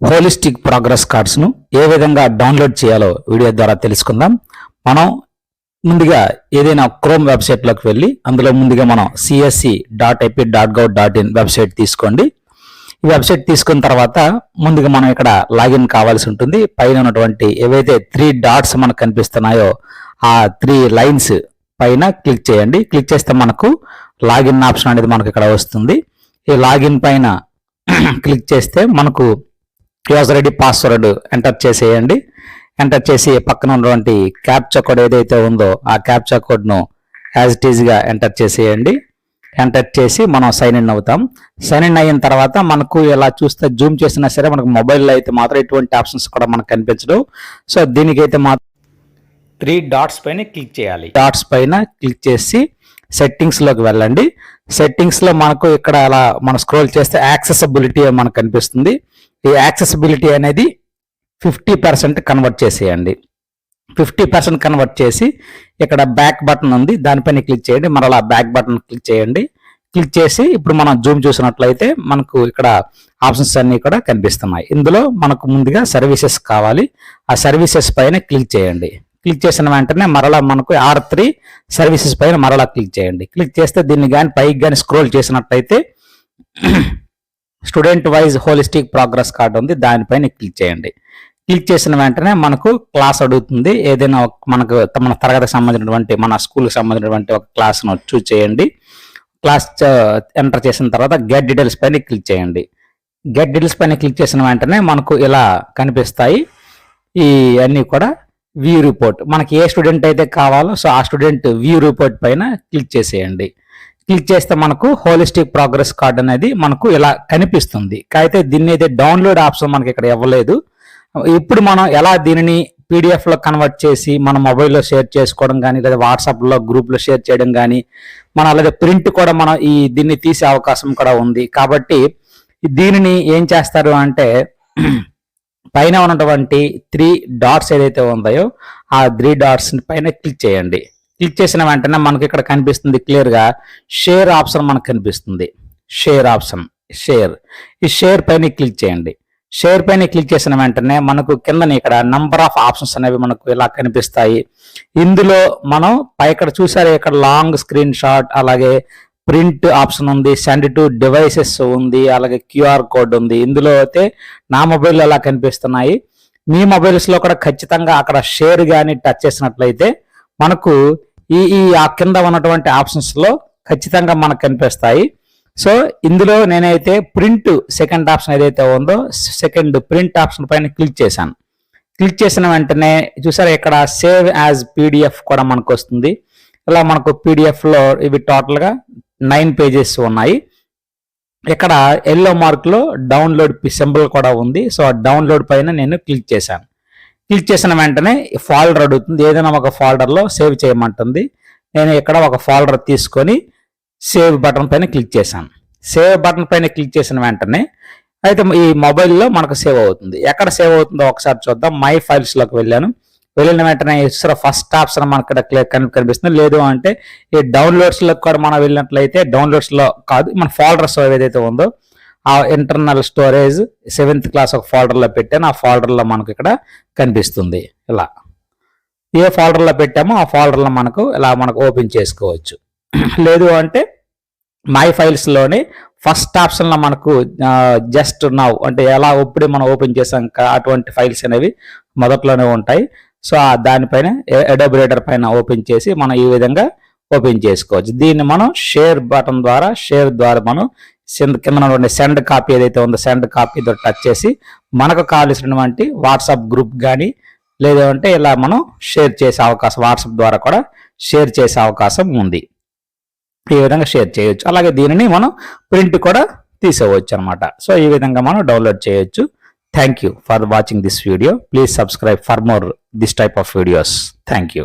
Holistic progress కార్డ్స్ను ఏ విధంగా download చేయాలో video ద్వారా తెలుసుకుందాం. మనం ముందుగా ఏదైనా క్రోమ్ వెబ్సైట్లోకి వెళ్ళి అందులో ముందుగా మనం CSC dot IP dot gov dot in website తీసుకోండి. ఈ వెబ్సైట్ తీసుకున్న తర్వాత ముందుగా మనం ఇక్కడ లాగిన్ కావాల్సి ఉంటుంది. పైన ఉన్నటువంటి ఏవైతే త్రీ డాట్స్ మనకు కనిపిస్తున్నాయో ఆ త్రీ లైన్స్ పైన క్లిక్ చేయండి. క్లిక్ చేస్తే మనకు లాగిన్ ఆప్షన్ అనేది మనకు ఇక్కడ వస్తుంది. ఈ లాగిన్ పైన క్లిక్ చేస్తే మనకు యూజర్ ఐడి పాస్వర్డ్ ఎంటర్ చేసేయండి. ఎంటర్ చేసి పక్కన ఉన్నటువంటి క్యాప్చా కోడ్ ఏదైతే ఉందో ఆ క్యాప్చా కోడ్ను యాజ్ ఇట్ ఈజ్గా ఎంటర్ చేసేయండి. ఎంటర్ చేసి మనం సైన్ ఇన్ అవుతాం. సైన్ ఇన్ అయిన తర్వాత మనకు ఇలా చూస్తే జూమ్ చేసినా సరే మనకు మొబైల్లో అయితే మాత్రం ఎటువంటి ఆప్షన్స్ కూడా మనకు కనిపించదు. సో దీనికైతే మాత్రం త్రీ డాట్స్ పైన క్లిక్ చేయాలి. డాట్స్ పైన క్లిక్ చేసి సెట్టింగ్స్లోకి వెళ్ళండి. సెట్టింగ్స్లో మనకు ఇక్కడ అలా మనం స్క్రోల్ చేస్తే యాక్సెసబిలిటీ మనకు కనిపిస్తుంది. ఈ యాక్సెసిబిలిటీ అనేది ఫిఫ్టీ పర్సెంట్ కన్వర్ట్ చేసేయండి. ఫిఫ్టీ పర్సెంట్ కన్వర్ట్ చేసి ఇక్కడ బ్యాక్ బటన్ ఉంది. దానిపైన క్లిక్ చేయండి. మరలా బ్యాక్ బటన్ క్లిక్ చేయండి. క్లిక్ చేసి ఇప్పుడు మనం జూమ్ చూసినట్లయితే మనకు ఇక్కడ ఆప్షన్స్ అన్ని కూడా కనిపిస్తున్నాయి. ఇందులో మనకు ముందుగా సర్వీసెస్ కావాలి. ఆ సర్వీసెస్ పైన క్లిక్ చేయండి. క్లిక్ చేసిన వెంటనే మరలా మనకు ఆర్ త్రీ సర్వీసెస్ పైన మరలా క్లిక్ చేయండి. క్లిక్ చేస్తే దీన్ని కానీ పైకి కానీ స్క్రోల్ చేసినట్లయితే student wise holistic progress card ఉంది. దానిపైన క్లిక్ చేయండి. క్లిక్ చేసిన వెంటనే మనకు క్లాస్ అడుగుతుంది. ఏదైనా మనకు మన తరగతికి సంబంధించినటువంటి మన స్కూల్కి సంబంధించినటువంటి ఒక క్లాస్ను చూస్ చేయండి. క్లాస్ ఎంటర్ uh, చేసిన తర్వాత గెట్ డీటెయిల్స్ పైన క్లిక్ చేయండి. గెట్ డీటెయిల్స్ పైన క్లిక్ చేసిన వెంటనే మనకు ఇలా కనిపిస్తాయి. ఈ అన్నీ కూడా వ్యూ రిపోర్ట్ మనకి ఏ స్టూడెంట్ అయితే కావాలో సో ఆ స్టూడెంట్ వ్యూ రిపోర్ట్ పైన క్లిక్ చేసేయండి. క్లిక్ చేస్తే మనకు హోలిస్టిక్ ప్రోగ్రెస్ కార్డ్ అనేది మనకు ఇలా కనిపిస్తుంది. అయితే దీన్ని అయితే డౌన్లోడ్ ఆప్షన్ మనకి ఇక్కడ ఇవ్వలేదు. ఇప్పుడు మనం ఎలా దీనిని పీడిఎఫ్లో కన్వర్ట్ చేసి మన మొబైల్లో షేర్ చేసుకోవడం కానీ లేదా వాట్సాప్లో గ్రూప్లో షేర్ చేయడం కానీ మన అలాగే ప్రింట్ కూడా మనం ఈ దీన్ని తీసే అవకాశం కూడా ఉంది. కాబట్టి దీనిని ఏం చేస్తారు అంటే పైన ఉన్నటువంటి త్రీ డాట్స్ ఏదైతే ఉందో ఆ త్రీ డాట్స్ పైన క్లిక్ చేయండి. క్లిక్ చేసిన వెంటనే మనకి ఇక్కడ కనిపిస్తుంది క్లియర్గా షేర్ ఆప్షన్ మనకు కనిపిస్తుంది. షేర్ ఆప్షన్ షేర్ ఈ షేర్ పైన క్లిక్ చేయండి. షేర్ పైన క్లిక్ చేసిన వెంటనే మనకు కిందని ఇక్కడ నంబర్ ఆఫ్ ఆప్షన్స్ అనేవి మనకు ఇలా కనిపిస్తాయి. ఇందులో మనం పై ఇక్కడ చూసారు ఇక్కడ లాంగ్ స్క్రీన్ షాట్ అలాగే ప్రింట్ ఆప్షన్ ఉంది సెండ్ టు డివైసెస్ ఉంది అలాగే క్యూఆర్ కోడ్ ఉంది. ఇందులో అయితే నా మొబైల్ ఎలా కనిపిస్తున్నాయి. మీ మొబైల్స్లో కూడా ఖచ్చితంగా అక్కడ షేర్ కానీ టచ్ చేసినట్లయితే మనకు ఈ ఈ ఆ కింద ఉన్నటువంటి ఆప్షన్స్లో ఖచ్చితంగా మనకు కనిపిస్తాయి. సో ఇందులో నేనైతే ప్రింట్ సెకండ్ ఆప్షన్ ఏదైతే ఉందో సెకండ్ ప్రింట్ ఆప్షన్ పైన క్లిక్ చేశాను. క్లిక్ చేసిన వెంటనే చూసారా ఇక్కడ సేవ్ యాజ్ పీడిఎఫ్ కూడా మనకు వస్తుంది. ఇలా మనకు పీడిఎఫ్లో ఇవి టోటల్గా నైన్ పేజెస్ ఉన్నాయి. ఇక్కడ ఎల్లో మార్క్లో డౌన్లోడ్ సింబల్ కూడా ఉంది. సో ఆ డౌన్లోడ్ పైన నేను క్లిక్ చేశాను. క్లిక్ చేసిన వెంటనే ఫోల్డర్ అడుగుతుంది. ఏదైనా ఒక ఫాల్డర్లో సేవ్ చేయమంటుంది. నేను ఇక్కడ ఒక ఫోల్డర్ తీసుకొని సేవ్ బటన్ పైన క్లిక్ చేశాను. సేవ్ బటన్ పైన క్లిక్ చేసిన వెంటనే అయితే ఈ మొబైల్లో మనకు సేవ్ అవుతుంది. ఎక్కడ సేవ్ అవుతుందో ఒకసారి చూద్దాం. మై ఫైల్స్లోకి వెళ్ళాను. వెళ్ళిన వెంటనే ఇస్రో ఫస్ట్ ఆప్షన్ మనకి ఇక్కడ కనిపిస్తుంది. లేదు అంటే ఈ డౌన్లోడ్స్లో కూడా మనం వెళ్ళినట్లయితే డౌన్లోడ్స్లో కాదు మన ఫోల్డర్స్ ఏదైతే ఉందో ఆ ఇంటర్నల్ స్టోరేజ్ సెవెంత్ క్లాస్ ఒక ఫోల్డర్లో పెట్టాను. ఆ ఫోల్డర్లో మనకు ఇక్కడ కనిపిస్తుంది. ఇలా. ఏ ఫోల్డర్లో పెట్టామో ఆ ఫోల్డర్లో మనకు ఇలా మనకు ఓపెన్ చేసుకోవచ్చు. లేదు అంటే మై ఫైల్స్లోని ఫస్ట్ ఆప్షన్లో మనకు జస్ట్ నవ్ అంటే ఎలా ఇప్పుడే మనం ఓపెన్ చేసాం కా- అటువంటి ఫైల్స్ అనేవి మొదట్లోనే ఉంటాయి. సో ఆ దానిపైన ఎడబరేటర్ పైన ఓపెన్ చేసి మనం ఈ విధంగా ఓపెన్ చేసుకోవచ్చు. దీన్ని మనం షేర్ బటన్ ద్వారా షేర్ ద్వారా మనం సెండ్ కింద ఉన్నటువంటి సెండ్ కాపీ ఏదైతే ఉందో సెండ్ కాపీతో టచ్ చేసి మనకు కావాల్సినటువంటి వాట్సాప్ గ్రూప్ కానీ లేదంటే ఇలా మనం షేర్ చేసే అవకాశం వాట్సాప్ ద్వారా కూడా షేర్ చేసే అవకాశం ఉంది. ఈ విధంగా షేర్ చేయొచ్చు. అలాగే దీనిని మనం ప్రింట్ కూడా తీసేవచ్చు అనమాట సో ఈ విధంగా మనం డౌన్లోడ్ చేయొచ్చు. Thank you for watching this video please subscribe for more this type of videos thank you